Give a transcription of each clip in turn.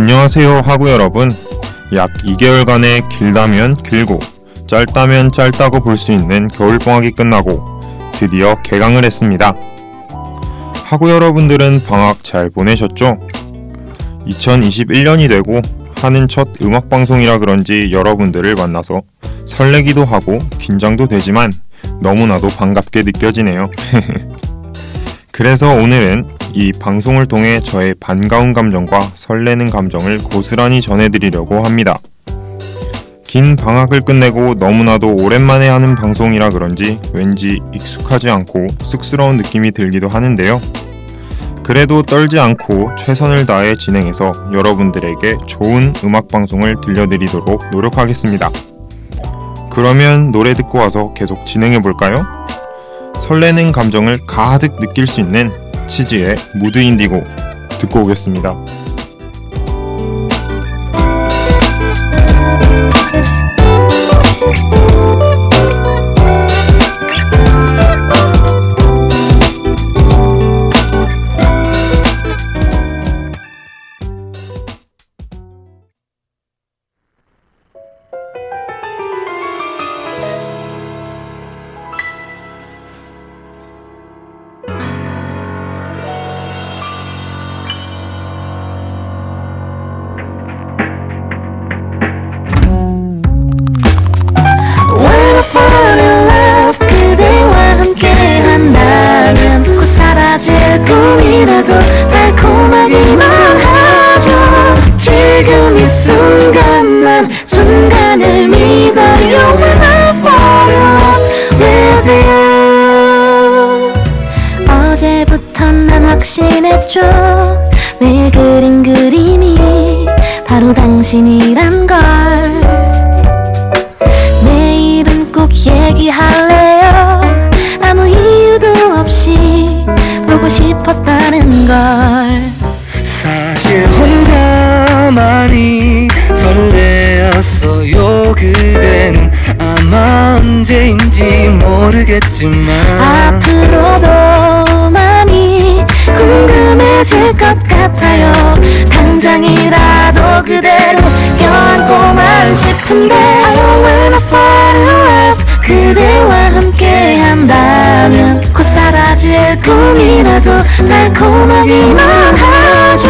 안녕하세요 하구 여러분. 약 2개월간의 길다면 길고 짧다면 짧다고 볼 수 있는 겨울방학이 끝나고 드디어 개강을 했습니다. 하구 여러분들은 방학 잘 보내셨죠? 2021년이 되고 하는 첫 음악방송이라 그런지 여러분들을 만나서 설레기도 하고 긴장도 되지만 너무나도 반갑게 느껴지네요. 그래서 오늘은 이 방송을 통해 저의 반가운 감정과 설레는 감정을 고스란히 전해드리려고 합니다. 긴 방학을 끝내고 너무나도 오랜만에 하는 방송이라 그런지 왠지 익숙하지 않고 쑥스러운 느낌이 들기도 하는데요. 그래도 떨지 않고 최선을 다해 진행해서 여러분들에게 좋은 음악 방송을 들려드리도록 노력하겠습니다. 그러면 노래 듣고 와서 계속 진행해 볼까요? 설레는 감정을 가득 느낄 수 있는 치즈의 무드 인디고 듣고 오겠습니다. 지금 이 순간 난 순간을 믿어요. When I fall with you 어제부터 난 확신했죠. 매일 그린 그림이 바로 당신이란 걸. 내일은 꼭 얘기할래요? 아무 이유도 없이 보고 싶었다는 걸 혼자만이 설레었어요. 그대는 아마 언제인지 모르겠지만 앞으로도 많이 궁금해질 것 같아요. 당장이라도 그대로 껴안고만 싶은데 I wanna fall in love 그대와 함께 한다면 곧 사라질 꿈이라도 달콤하기만 하죠.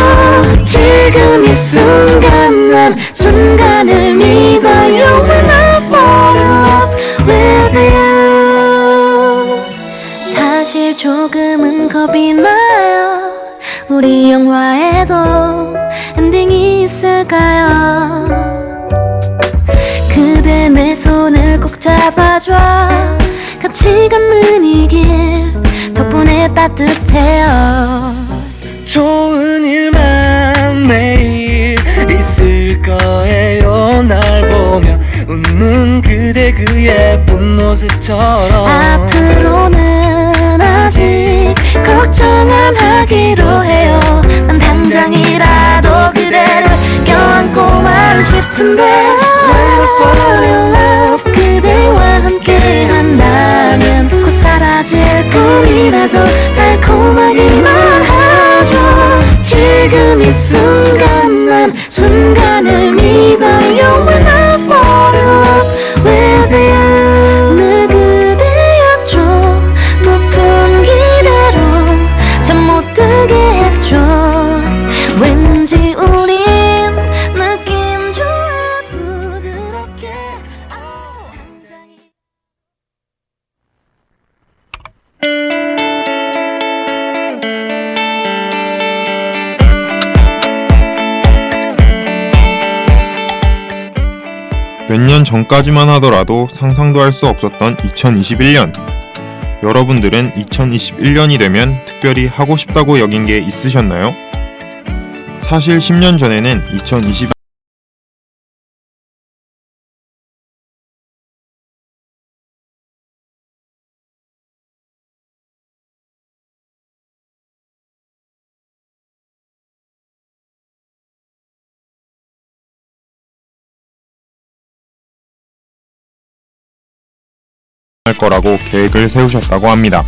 지금 이 순간 난 순간을 믿어요. When I fall in love with you. 사실 조금은 겁이 나요. 우리 영화에도 엔딩이 있을까요? 그대 내 손을 꼭 잡아줘. 같이 걷는 이 길 덕분에 따뜻해요. 좋은 일만 매일 있을 거예요. 날 보며 웃는 그대 그 예쁜 모습처럼. 앞으로는 아직 걱정 안 하기로 해요. 난 당장이라도 그대를 껴안고만 싶은데 I fall in love 꿈이라도 달콤하기만 하죠. 지금 이 순간 년 전까지만 하더라도 상상도 할 수 없었던 2021년. 여러분들은 2021년이 되면 특별히 하고 싶다고 여긴 게 있으셨나요? 사실 10년 전에는 2020 할 거라고 계획을 세우셨다고 합니다.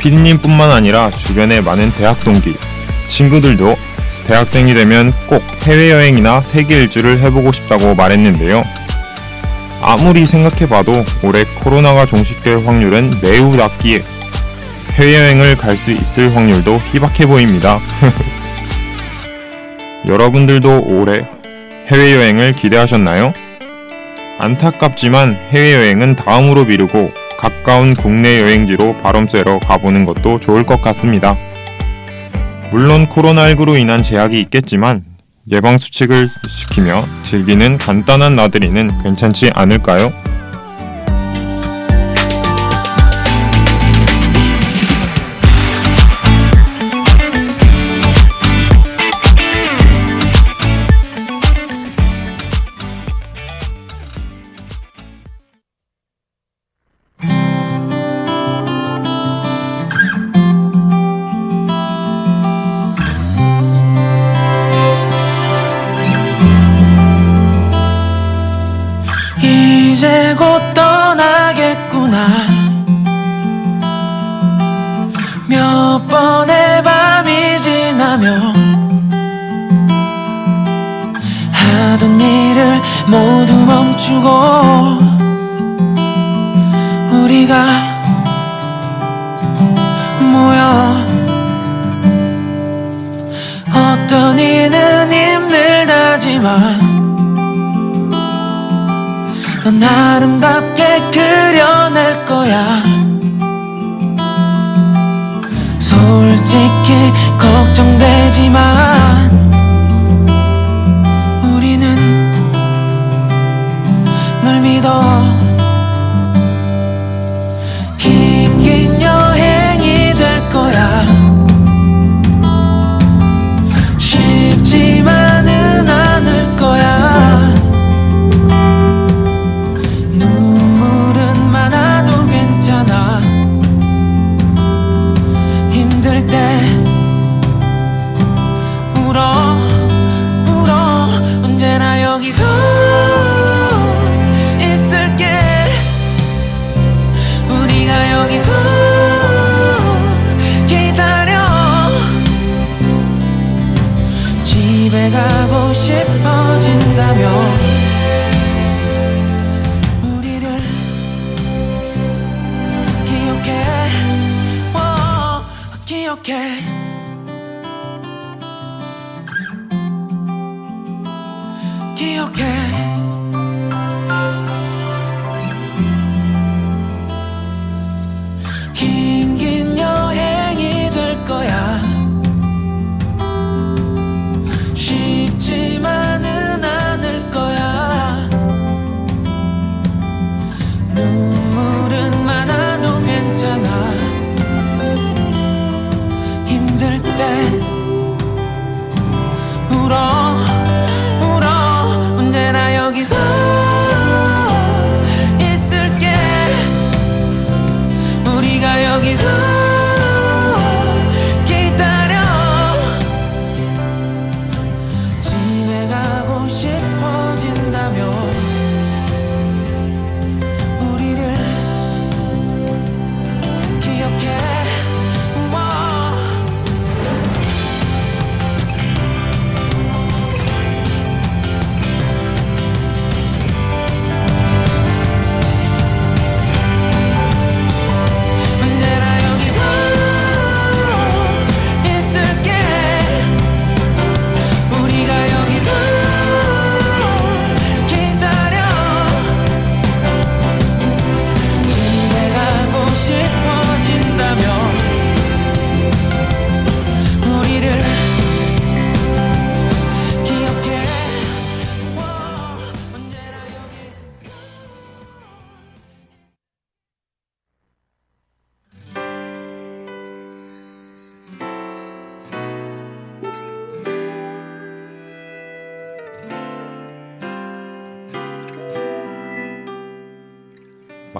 피디님뿐만 아니라 주변의 많은 대학 동기, 친구들도 대학생이 되면 꼭 해외여행이나 세계 일주를 해보고 싶다고 말했는데요. 아무리 생각해봐도 올해 코로나가 종식될 확률은 매우 낮기에 해외여행을 갈 수 있을 확률도 희박해 보입니다. 여러분들도 올해 해외여행을 기대하셨나요? 안타깝지만 해외여행은 다음으로 미루고 가까운 국내 여행지로 바람 쐬러 가보는 것도 좋을 것 같습니다. 물론 코로나19로 인한 제약이 있겠지만 예방 수칙을 지키며 즐기는 간단한 나들이는 괜찮지 않을까요? 걱정되지만 싶어진다면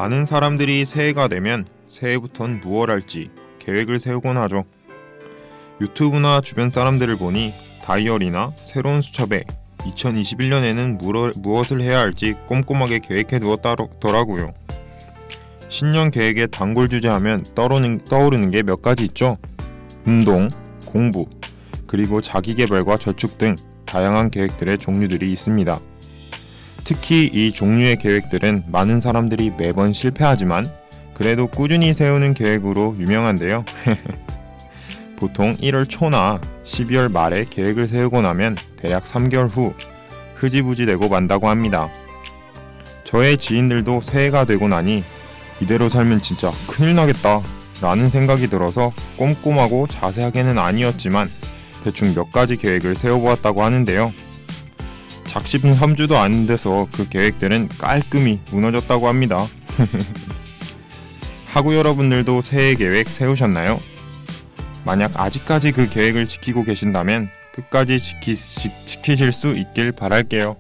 많은 사람들이 새해가 되면 새해부턴 무얼 할지 계획을 세우곤 하죠. 유튜브나 주변 사람들을 보니 다이어리나 새로운 수첩에 2021년에는 무엇을 해야 할지 꼼꼼하게 계획해 두었더라고요. 신년 계획에 단골 주제 하면 떠오르는, 떠오르는 게 몇 가지 있죠. 운동, 공부, 그리고 자기 개발과 저축 등 다양한 계획들의 종류들이 있습니다. 특히 이 종류의 계획들은 많은 사람들이 매번 실패하지만 그래도 꾸준히 세우는 계획으로 유명한데요. 보통 1월 초나 12월 말에 계획을 세우고 나면 대략 3개월 후 흐지부지 되고 만다고 합니다. 저의 지인들도 새해가 되고 나니 이대로 살면 진짜 큰일 나겠다 라는 생각이 들어서 꼼꼼하고 자세하게는 아니었지만 대충 몇 가지 계획을 세워보았다고 하는데요. 작심 3주도 안 돼서 그 계획들은 깔끔히 무너졌다고 합니다. 하구 여러분들도 새해 계획 세우셨나요? 만약 아직까지 그 계획을 지키고 계신다면 끝까지 지키, 지, 지키실 수 있길 바랄게요.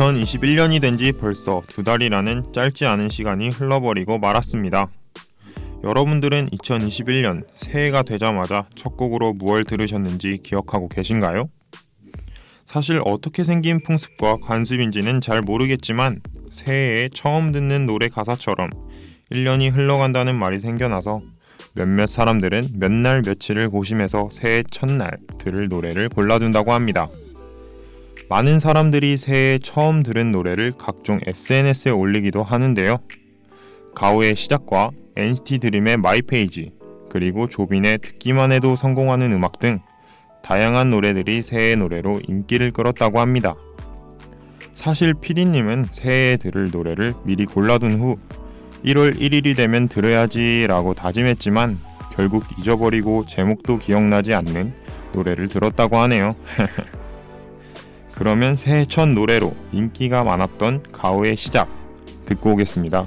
2021년이 된 지 벌써 두 달이라는 짧지 않은 시간이 흘러버리고 말았습니다. 여러분들은 2021년 새해가 되자마자 첫 곡으로 무얼 들으셨는지 기억하고 계신가요? 사실 어떻게 생긴 풍습과 관습인지는 잘 모르겠지만 새해에 처음 듣는 노래 가사처럼 1년이 흘러간다는 말이 생겨나서 몇몇 사람들은 몇 날 며칠을 고심해서 새해 첫날 들을 노래를 골라둔다고 합니다. 많은 사람들이 새해 처음 들은 노래를 각종 SNS에 올리기도 하는데요. 가오의 시작과 NCT 드림의 마이페이지, 그리고 조빈의 듣기만 해도 성공하는 음악 등 다양한 노래들이 새해 노래로 인기를 끌었다고 합니다. 사실 PD님은 새해에 들을 노래를 미리 골라둔 후 1월 1일이 되면 들어야지 라고 다짐했지만 결국 잊어버리고 제목도 기억나지 않는 노래를 들었다고 하네요. 그러면 새해 첫 노래로 인기가 많았던 가오의 시작 듣고 오겠습니다.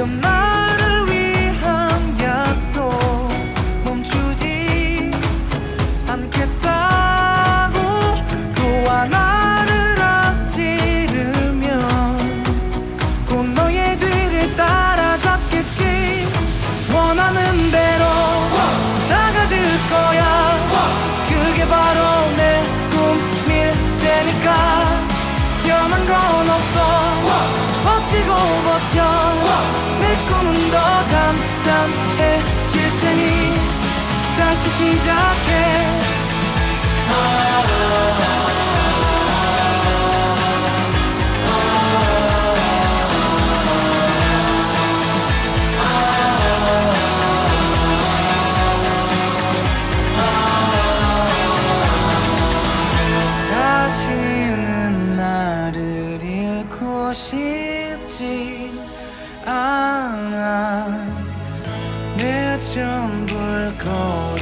지금 다시 시작해. 다시는 나를 잃고 싶지 않아. 내 전부를 걸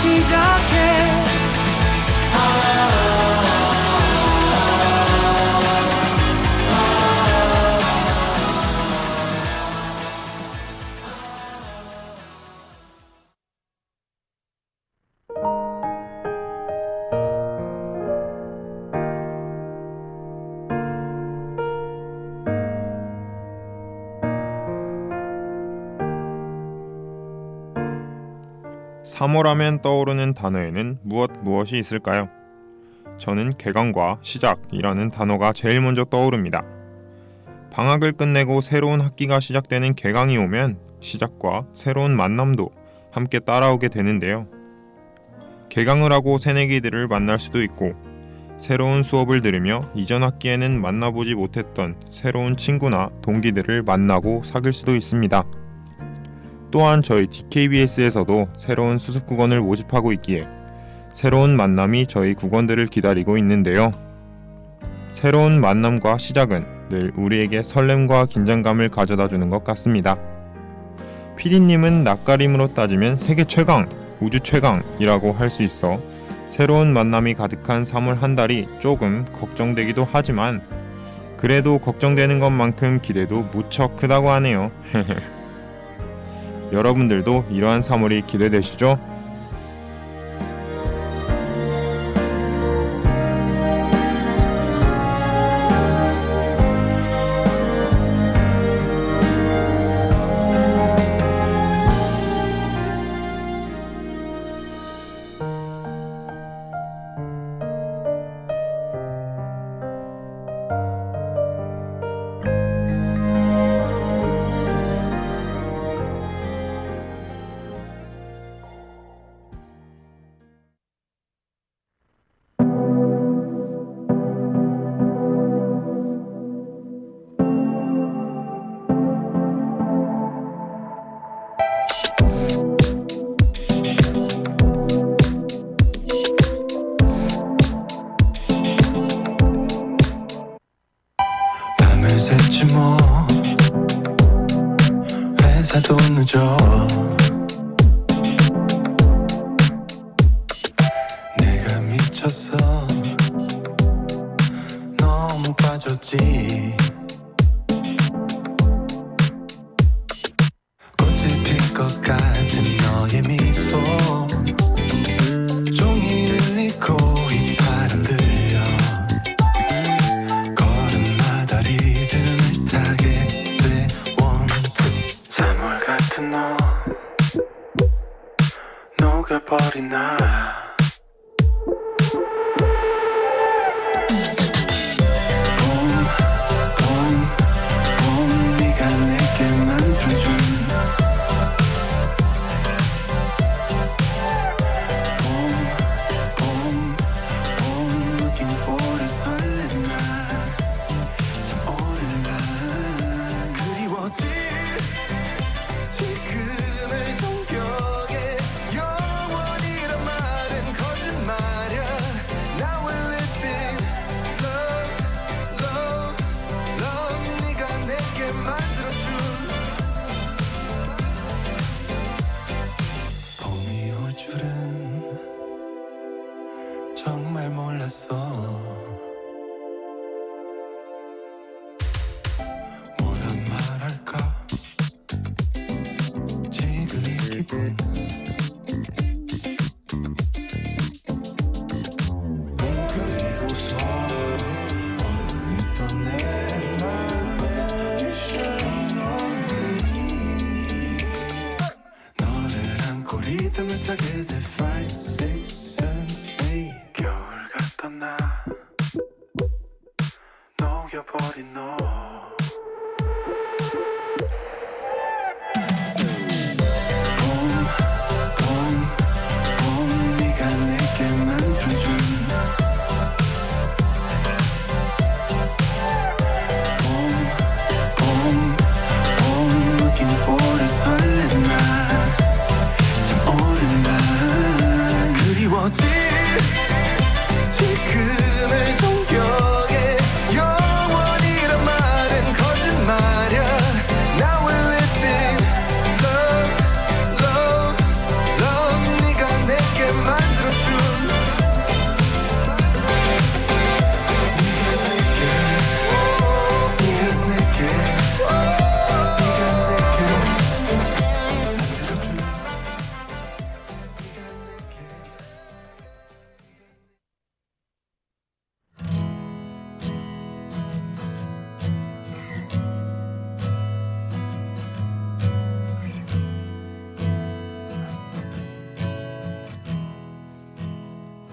시 시작 3월하면 떠오르는 단어에는 무엇 무엇이 있을까요? 저는 개강과 시작이라는 단어가 제일 먼저 떠오릅니다. 방학을 끝내고 새로운 학기가 시작되는 개강이 오면 시작과 새로운 만남도 함께 따라오게 되는데요. 개강을 하고 새내기들을 만날 수도 있고 새로운 수업을 들으며 이전 학기에는 만나보지 못했던 새로운 친구나 동기들을 만나고 사귈 수도 있습니다. 또한 저희 DKBS에서도 새로운 수습 국원을 모집하고 있기에 새로운 만남이 저희 국원들을 기다리고 있는데요. 새로운 만남과 시작은 늘 우리에게 설렘과 긴장감을 가져다 주는 것 같습니다. PD님은 낯가림으로 따지면 세계 최강, 우주 최강이라고 할 수 있어 새로운 만남이 가득한 3월 한 달이 조금 걱정되기도 하지만 그래도 걱정되는 것만큼 기대도 무척 크다고 하네요. 여러분들도 이러한 3월이 기대되시죠? 같은 너 녹아버린 나 정말 몰랐어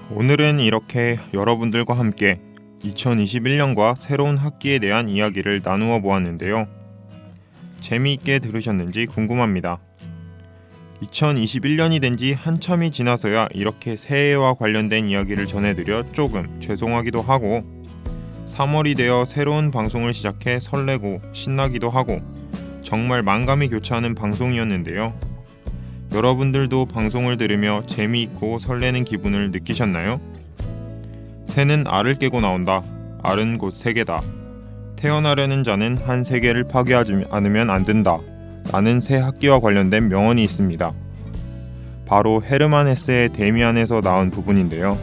오늘은 이렇게 여러분들과 함께 2021년과 새로운 학기에 대한 이야기를 나누어 보았는데요. 재미있게 들으셨는지 궁금합니다. 2021년이 된 지 한참이 지나서야 이렇게 새해와 관련된 이야기를 전해드려 조금 죄송하기도 하고 3월이 되어 새로운 방송을 시작해 설레고 신나기도 하고 정말 만감이 교차하는 방송이었는데요. 여러분들도 방송을 들으며 재미있고 설레는 기분을 느끼셨나요? 새는 알을 깨고 나온다. 알은 곧 세계다. 태어나려는 자는 한 세계를 파괴하지 않으면 안 된다. 라는 새 학기와 관련된 명언이 있습니다. 바로 헤르만 헤세의 데미안에서 나온 부분인데요.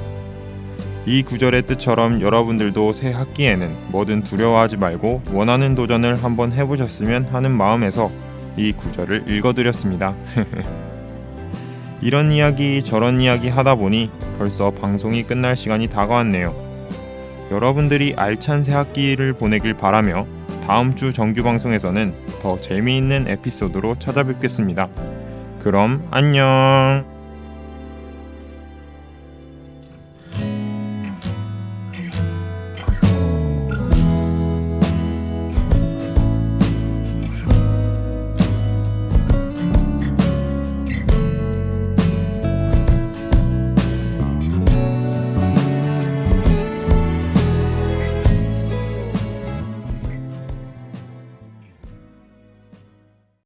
이 구절의 뜻처럼 여러분들도 새 학기에는 뭐든 두려워하지 말고 원하는 도전을 한번 해보셨으면 하는 마음에서 이 구절을 읽어드렸습니다. 이런 이야기 저런 이야기 하다 보니 벌써 방송이 끝날 시간이 다가왔네요. 여러분들이 알찬 새 학기를 보내길 바라며 다음 주 정규 방송에서는 더 재미있는 에피소드로 찾아뵙겠습니다. 그럼 안녕.